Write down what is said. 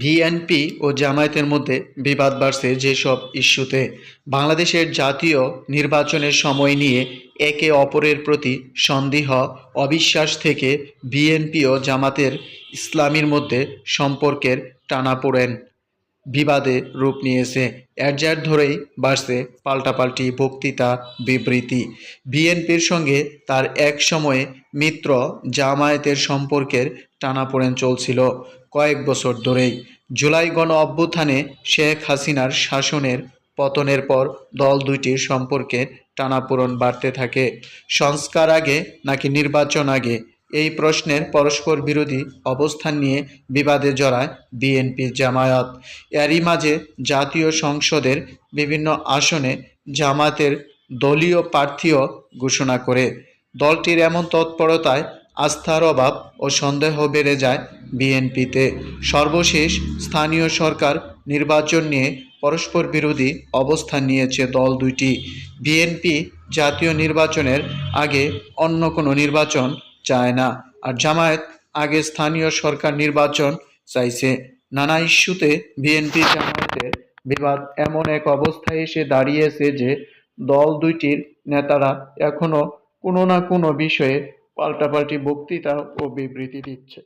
BNP ও জামায়াতের মধ্যে বিবাদ বাড়ছে যেসব ইস্যুতে। বাংলাদেশের জাতীয় নির্বাচনের সময় নিয়ে একে অপরের প্রতি সন্দেহ, অবিশ্বাস থেকে বিএনপি ও জামাতের ইসলামীর মধ্যে সম্পর্কের টানাপোড়েন বিবাদে রূপ নিয়েছে। এর জের ধরেই বাড়ছে পাল্টাপাল্টি বক্তৃতা, বিবৃতি। বিএনপির সঙ্গে তার এক সময়ে মিত্র জামায়াতের সম্পর্কের টানাপোড়েন চলছিল কয়েক বছর ধরেই। জুলাই গণ অভ্যুত্থানে শেখ হাসিনার শাসনের পতনের পর দল দুইটির সম্পর্কে টানাপোড়েন বাড়তে থাকে। সংস্কার আগে নাকি নির্বাচন আগে এই প্রশ্নের পরস্পর বিরোধী অবস্থান নিয়ে বিবাদে জড়ায় বিএনপি জামায়াত। এরই মাঝে জাতীয় সংসদের বিভিন্ন আসনে জামাতের দলীয় প্রার্থীও ঘোষণা করে। দলটির এমন তৎপরতায় আস্থার অভাব ও সন্দেহ বেড়ে যায় বিএনপিতে। সর্বশেষ স্থানীয় সরকার নির্বাচন নিয়ে পরস্পর বিরোধী অবস্থান নিয়েছে দল দুইটি। বিএনপি জাতীয় নির্বাচনের আগে অন্য কোনো নির্বাচন চায় না। আর জামায়াত, আগে স্থানীয় সরকার নির্বাচন চাইছে। নানা ইস্যুতে বিএনপি জামায়াতের বিবাদ এমন এক অবস্থায় এসে দাঁড়িয়েছে যে, দল দুইটির নেতারা এখনও কোনো না কোনো বিষয়ে পাল্টাপাল্টি বক্তৃতা ও বিবৃতি দিচ্ছে।